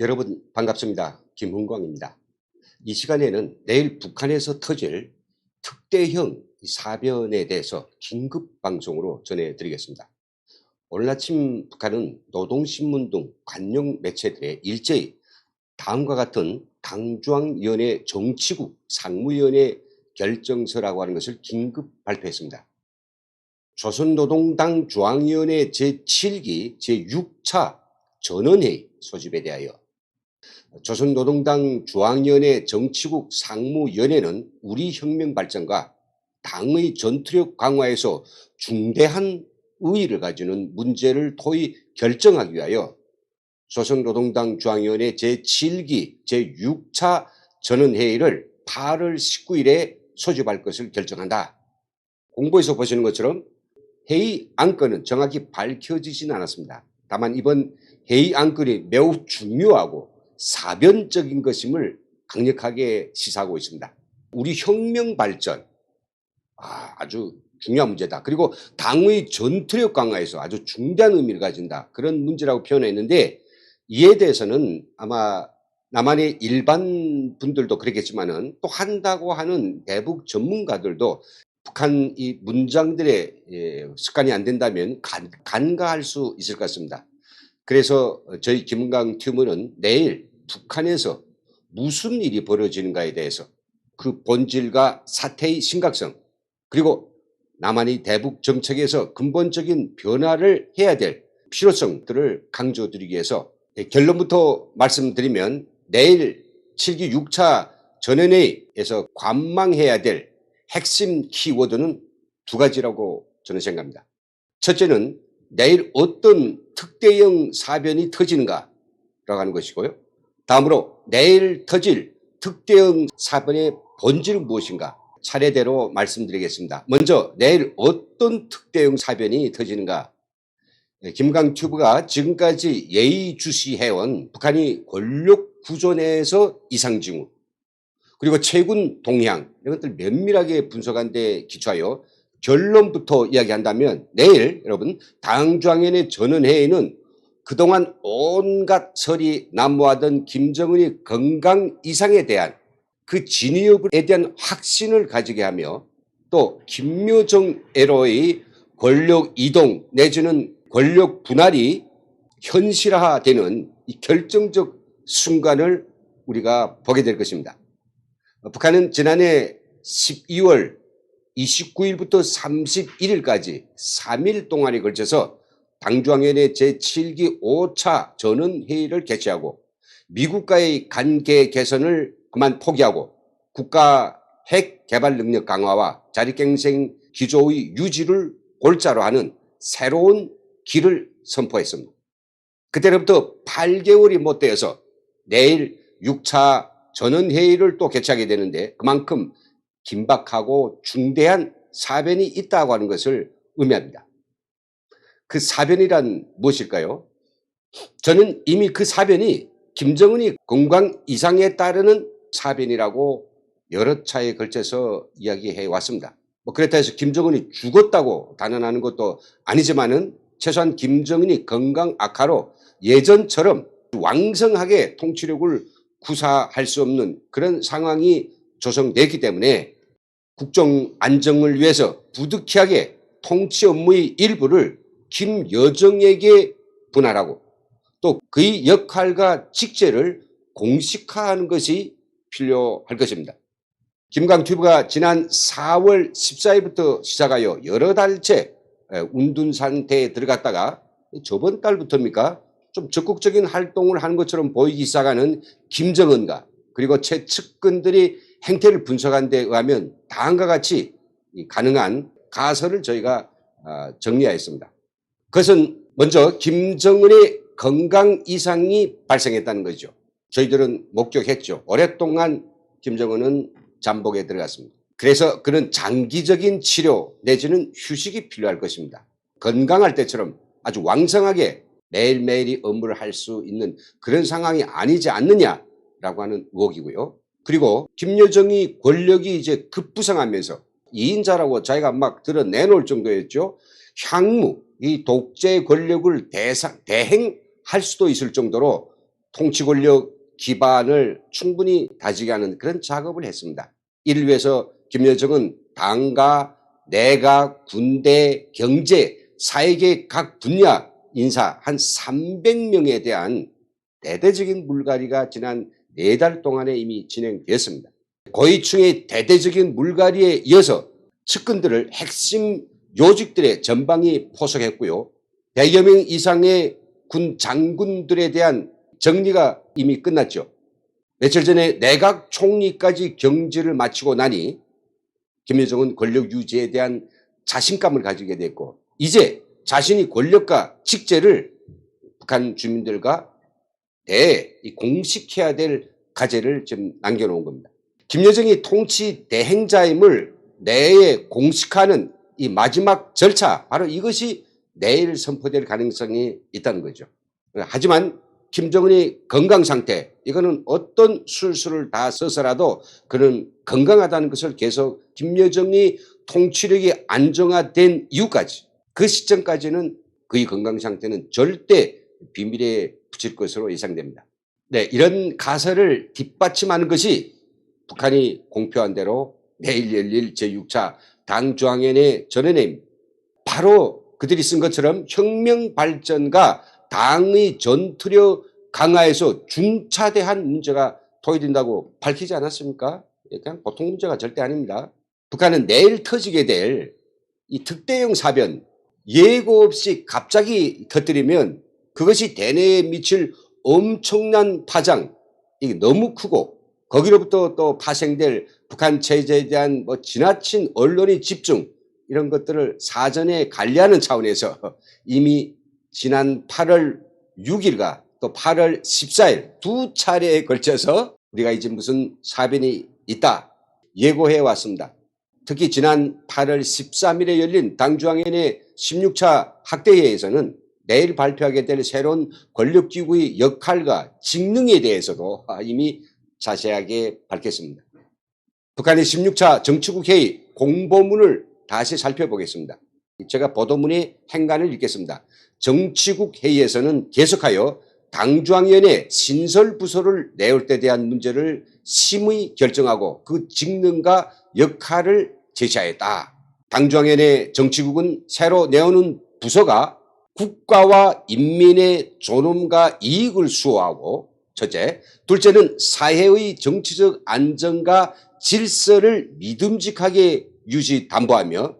여러분 반갑습니다. 김흥광입니다. 이 시간에는 내일 북한에서 터질 특대형 사변에 대해서 긴급 방송으로 전해드리겠습니다. 오늘 아침 북한은 노동신문 등 관영 매체들의 일제히 다음과 같은 당중앙위원회 정치국 상무위원회 결정서라고 하는 것을 긴급 발표했습니다. 조선노동당 중앙위원회 제7기 제6차 전원회의 소집에 대하여 조선노동당 중앙위원회 정치국 상무위원회는 우리 혁명 발전과 당의 전투력 강화에서 중대한 의의를 가지는 문제를 토의 결정하기 위하여 조선노동당 중앙위원회 제7기 제6차 전원회의를 8월 19일에 소집할 것을 결정한다. 공보에서 보시는 것처럼 회의 안건은 정확히 밝혀지진 않았습니다. 다만 이번 회의 안건이 매우 중요하고 사변적인 것임을 강력하게 시사하고 있습니다. 우리 혁명 발전 아, 아주 중요한 문제다. 그리고 당의 전투력 강화에서 아주 중대한 의미를 가진다. 그런 문제라고 표현했는데 이에 대해서는 아마 남한의 일반 분들도 그렇겠지만은 또 한다고 하는 대북 전문가들도 북한 이 문장들의 예, 습관이 안 된다면 간, 간과할 수 있을 것 같습니다. 그래서 저희 김은강 튜브는 내일 북한에서 무슨 일이 벌어지는가에 대해서 그 본질과 사태의 심각성 그리고 남한이 대북 정책에서 근본적인 변화를 해야 될 필요성들을 강조드리기 위해서 예, 결론부터 말씀드리면 내일 7기 6차 전원회의에서 관망해야 될 핵심 키워드는 두 가지라고 저는 생각합니다. 첫째는 내일 어떤 특대형 사변이 터지는가라고 하는 것이고요. 다음으로 내일 터질 특대형 사변의 본질은 무엇인가 차례대로 말씀드리겠습니다. 먼저 내일 어떤 특대형 사변이 터지는가 네, 김강튜브가 지금까지 예의주시해온 북한이 권력 구조 내에서 이상징후 그리고 최군 동향 이런 것들 면밀하게 분석한 데 기초하여 결론부터 이야기한다면 내일 여러분 당중앙위원회 전원회의는 그동안 온갖 설이 난무하던 김정은의 건강 이상에 대한 그 진위업에 대한 확신을 가지게 하며 또 김묘정 에로의 권력 이동 내지는 권력 분할이 현실화되는 이 결정적 순간을 우리가 보게 될 것입니다. 북한은 지난해 12월 29일부터 31일까지 3일 동안에 걸쳐서 당중앙위원회 제7기 5차 전원회의를 개최하고 미국과의 관계 개선을 그만 포기하고 국가 핵 개발 능력 강화와 자립갱생 기조의 유지를 골자로 하는 새로운 길을 선포했습니다. 그때로부터 8개월이 못 되어서 내일 6차 전원회의를 또 개최하게 되는데 그만큼 긴박하고 중대한 사변이 있다고 하는 것을 의미합니다. 그 사변이란 무엇일까요? 저는 이미 그 사변이 김정은이 건강 이상에 따르는 사변이라고 여러 차에 걸쳐서 이야기해 왔습니다. 뭐 그렇다 해서 김정은이 죽었다고 단언하는 것도 아니지만은 최소한 김정은이 건강 악화로 예전처럼 왕성하게 통치력을 구사할 수 없는 그런 상황이 조성됐기 때문에 국정 안정을 위해서 부득이하게 통치 업무의 일부를 김여정에게 분할하고 또 그의 역할과 직제를 공식화하는 것이 필요할 것입니다. 김강튜브가 지난 4월 14일부터 시작하여 여러 달째 운둔 상태에 들어갔다가 저번 달부터입니까? 좀 적극적인 활동을 하는 것처럼 보이기 시작하는 김정은과 그리고 최측근들이 행태를 분석한 데 의하면 다음과 같이 가능한 가설을 저희가 아, 정리하였습니다. 그것은 먼저 김정은의 건강 이상이 발생했다는 거죠. 저희들은 목격했죠. 오랫동안 김정은은 잠복에 들어갔습니다. 그래서 그는 장기적인 치료 내지는 휴식이 필요할 것입니다. 건강할 때처럼 아주 왕성하게 매일매일이 업무를 할 수 있는 그런 상황이 아니지 않느냐라고 하는 의혹이고요. 그리고 김여정이 권력이 이제 급부상하면서 2인자라고 자기가 막 드러내놓을 정도였죠. 향후 이 독재 권력을 대상, 대행할 수도 있을 정도로 통치 권력 기반을 충분히 다지게 하는 그런 작업을 했습니다. 이를 위해서 김여정은 당과 내각, 군대, 경제, 사회계 각 분야 인사 한 300명에 대한 대대적인 물갈이가 지난 네 달 동안에 이미 진행되었습니다. 고위층의 대대적인 물갈이에 이어서 측근들을 핵심 요직들의 전방이 포석했고요. 100여 명 이상의 군 장군들에 대한 정리가 이미 끝났죠. 며칠 전에 내각 총리까지 경질을 마치고 나니 김여정은 권력 유지에 대한 자신감을 가지게 됐고 이제 자신이 권력과 직제를 북한 주민들과 대 공식해야 될 과제를 지금 남겨놓은 겁니다. 김여정이 통치 대행자임을 내에 공식화하는 이 마지막 절차 바로 이것이 내일 선포될 가능성이 있다는 거죠. 하지만 김정은의 건강 상태 이거는 어떤 술수를 다 써서라도 그는 건강하다는 것을 계속 김여정이 통치력이 안정화된 이후까지 그 시점까지는 그의 건강 상태는 절대 비밀에 붙일 것으로 예상됩니다. 네, 이런 가설을 뒷받침하는 것이 북한이 공표한 대로 내일 열릴 제6차 당중앙위원회 전원회입니다. 바로 그들이 쓴 것처럼 혁명 발전과 당의 전투력 강화에서 중차대한 문제가 토의된다고 밝히지 않았습니까? 그냥 보통 문제가 절대 아닙니다. 북한은 내일 터지게 될 이 특대형 사변 예고 없이 갑자기 터뜨리면 그것이 대내에 미칠 엄청난 파장 이게 너무 크고 거기로부터 또 파생될 북한 체제에 대한 뭐 지나친 언론의 집중 이런 것들을 사전에 관리하는 차원에서 이미 지난 8월 6일과 또 8월 14일 두 차례에 걸쳐서 우리가 이제 무슨 사변이 있다 예고해 왔습니다. 특히 지난 8월 13일에 열린 당중앙위원회 16차 학대회에서는 내일 발표하게 될 새로운 권력기구의 역할과 직능에 대해서도 이미 자세하게 밝혔습니다. 북한의 16차 정치국 회의 공보문을 다시 살펴보겠습니다. 제가 보도문의 행간을 읽겠습니다. 정치국 회의에서는 계속하여 당중앙위원회 신설 부서를 내올 때 대한 문제를 심의 결정하고 그 직능과 역할을 제시하였다. 당중앙위원회 정치국은 새로 내오는 부서가 국가와 인민의 존엄과 이익을 수호하고 첫째, 둘째는 사회의 정치적 안정과 질서를 믿음직하게 유지 담보하며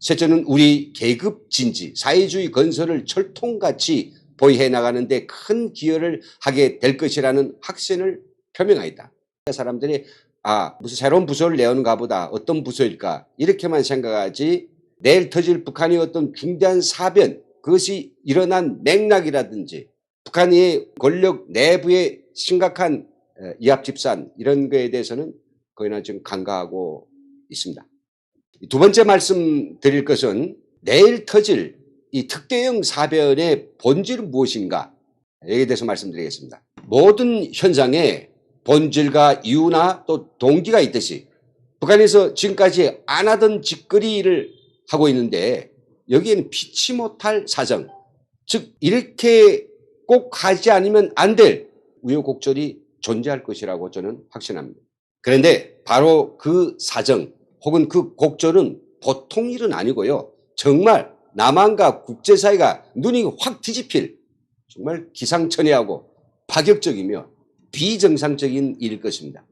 셋째는 우리 계급 진지, 사회주의 건설을 철통같이 보이해 나가는 데 큰 기여를 하게 될 것이라는 확신을 표명하였다. 사람들이 아 무슨 새로운 부서를 내오는가 보다 어떤 부서일까 이렇게만 생각하지 내일 터질 북한의 어떤 중대한 사변 그것이 일어난 맥락이라든지 북한의 권력 내부의 심각한 어, 이합 집산 이런 거에 대해서는 거의나 지금 간과하고 있습니다. 두 번째 말씀 드릴 것은 내일 터질 이 특대형 사변의 본질은 무엇인가 여기에 대해서 말씀드리겠습니다. 모든 현상에 본질과 이유나 또 동기가 있듯이 북한에서 지금까지 안 하던 짓거리를 하고 있는데 여기에는 피치 못할 사정 즉 이렇게 꼭 하지 않으면 안 될 우여곡절이 존재할 것이라고 저는 확신합니다. 그런데 바로 그 사정 혹은 그 곡절은 보통 일은 아니고요. 정말 남한과 국제사회가 눈이 확 뒤집힐 정말 기상천외하고 파격적이며 비정상적인 일일 것입니다.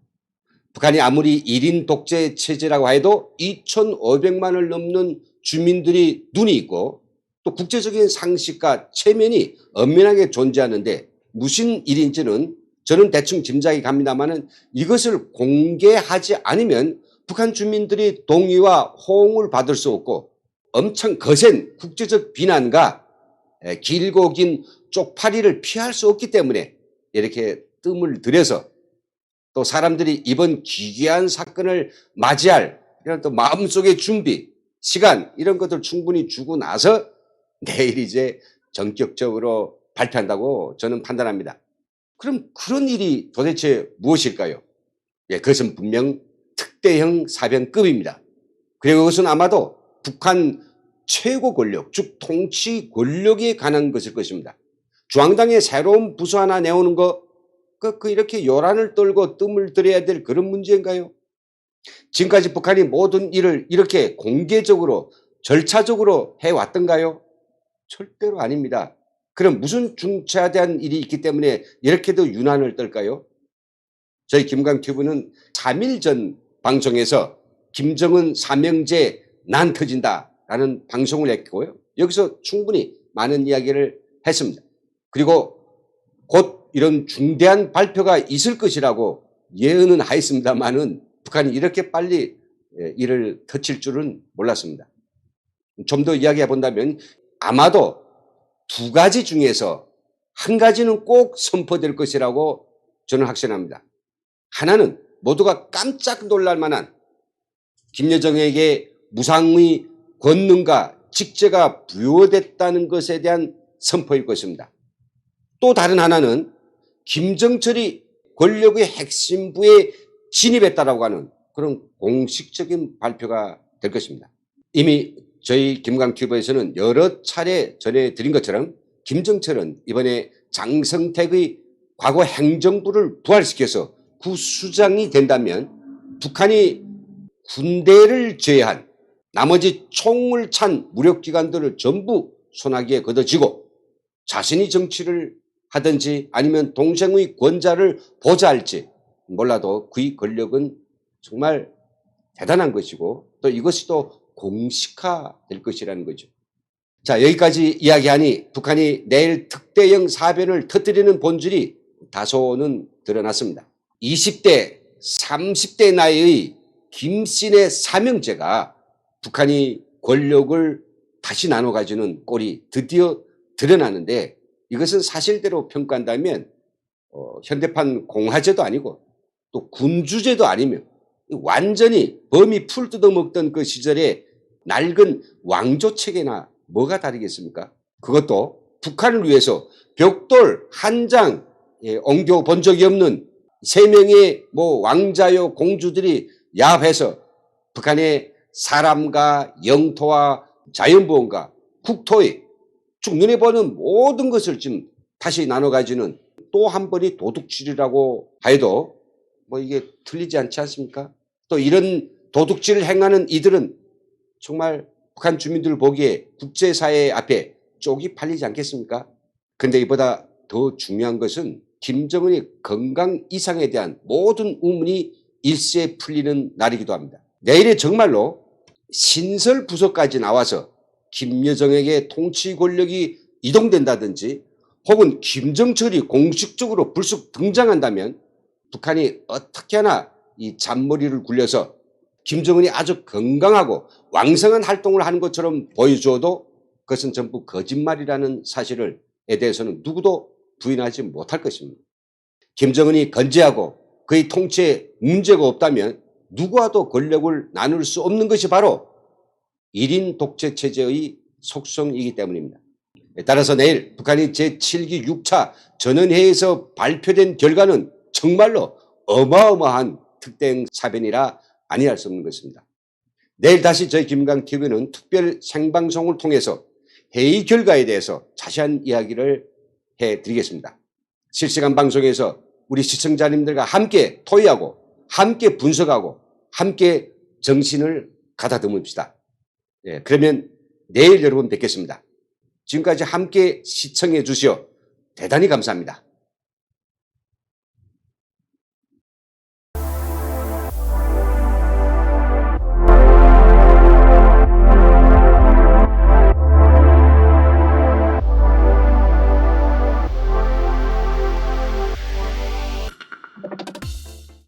북한이 아무리 1인 독재 체제라고 해도 2,500만을 넘는 주민들이 눈이 있고 또 국제적인 상식과 체면이 엄연하게 존재하는데 무슨 일인지는 저는 대충 짐작이 갑니다만은 이것을 공개하지 않으면 북한 주민들이 동의와 호응을 받을 수 없고 엄청 거센 국제적 비난과 길고 긴 쪽파리를 피할 수 없기 때문에 이렇게 뜸을 들여서 또 사람들이 이번 기괴한 사건을 맞이할 이런 또 마음속의 준비, 시간 이런 것들 충분히 주고 나서 내일 이제 전격적으로 발표한다고 저는 판단합니다. 그럼 그런 일이 도대체 무엇일까요? 예, 그것은 분명 특대형 사변급입니다. 그리고 그것은 아마도 북한 최고 권력, 즉 통치 권력에 관한 것일 것입니다. 중앙당의 새로운 부서 하나 내오는 거 그, 그 이렇게 요란을 떨고 뜸을 들여야 될 그런 문제인가요? 지금까지 북한이 모든 일을 이렇게 공개적으로 절차적으로 해왔던가요? 절대로 아닙니다. 그럼 무슨 중차대한 일이 있기 때문에 이렇게도 유난을 떨까요? 저희 김강튜브는 3일 전 방송에서 김정은 사명제 난 터진다 라는 방송을 했고요. 여기서 충분히 많은 이야기를 했습니다. 그리고 곧 이런 중대한 발표가 있을 것이라고 예언은 하였습니다만은 북한이 이렇게 빨리 예, 이를 터칠 줄은 몰랐습니다. 좀 더 이야기해 본다면 아마도 두 가지 중에서 한 가지는 꼭 선포될 것이라고 저는 확신합니다. 하나는 모두가 깜짝 놀랄 만한 김여정에게 무상의 권능과 직제가 부여됐다는 것에 대한 선포일 것입니다. 또 다른 하나는 김정철이 권력의 핵심부에 진입했다라고 하는 그런 공식적인 발표가 될 것입니다. 이미 저희 김강튜브에서는 여러 차례 전해드린 것처럼 김정철은 이번에 장성택의 과거 행정부를 부활시켜서 구수장이 된다면 북한이 군대를 제외한 나머지 총을 찬 무력기관들을 전부 손아귀에 걷어쥐고 자신이 정치를 하든지 아니면 동생의 권자를 보좌할지 몰라도 그의 권력은 정말 대단한 것이고 또 이것이 또 공식화될 것이라는 거죠. 자 여기까지 이야기하니 북한이 내일 특대형 사변을 터뜨리는 본질이 다소는 드러났습니다. 20대, 30대 나이의 김씨의 사명제가 북한이 권력을 다시 나눠 가지는 꼴이 드디어 드러나는데 이것은 사실대로 평가한다면 어, 현대판 공화제도 아니고 또 군주제도 아니며 완전히 범이 풀 뜯어먹던 그 시절에 낡은 왕조 체계나 뭐가 다르겠습니까? 그것도 북한을 위해서 벽돌 한장 예, 옮겨 본 적이 없는 세 명의 뭐 왕자요 공주들이 야합해서 북한의 사람과 영토와 자연보험과 국토의 쭉 눈에 보는 모든 것을 지금 다시 나눠 가지는 또 한 번이 도둑질이라고 해도 뭐 이게 틀리지 않지 않습니까? 또 이런 도둑질을 행하는 이들은 정말 북한 주민들 보기에 국제사회 앞에 쪽이 팔리지 않겠습니까? 근데 이보다 더 중요한 것은 김정은의 건강 이상에 대한 모든 의문이 일시에 풀리는 날이기도 합니다. 내일에 정말로 신설 부서까지 나와서 김여정에게 통치 권력이 이동된다든지 혹은 김정철이 공식적으로 불쑥 등장한다면 북한이 어떻게 하나 이 잔머리를 굴려서 김정은이 아주 건강하고 왕성한 활동을 하는 것처럼 보여주어도 그것은 전부 거짓말이라는 사실을 에 대해서는 누구도 부인하지 못할 것입니다. 김정은이 건재하고 그의 통치에 문제가 없다면 누구와도 권력을 나눌 수 없는 것이 바로 1인 독재 체제의 속성이기 때문입니다. 따라서 내일 북한이 제7기 6차 전원회의에서 발표된 결과는 정말로 어마어마한 특대행 사변이라 아니할 수 없는 것입니다. 내일 다시 저희 김강TV는 특별 생방송을 통해서 회의 결과에 대해서 자세한 이야기를 해드리겠습니다. 실시간 방송에서 우리 시청자님들과 함께 토의하고 함께 분석하고 함께 정신을 가다듬읍시다. 예, 그러면 내일 여러분 뵙겠습니다. 지금까지 함께 시청해 주시어 대단히 감사합니다.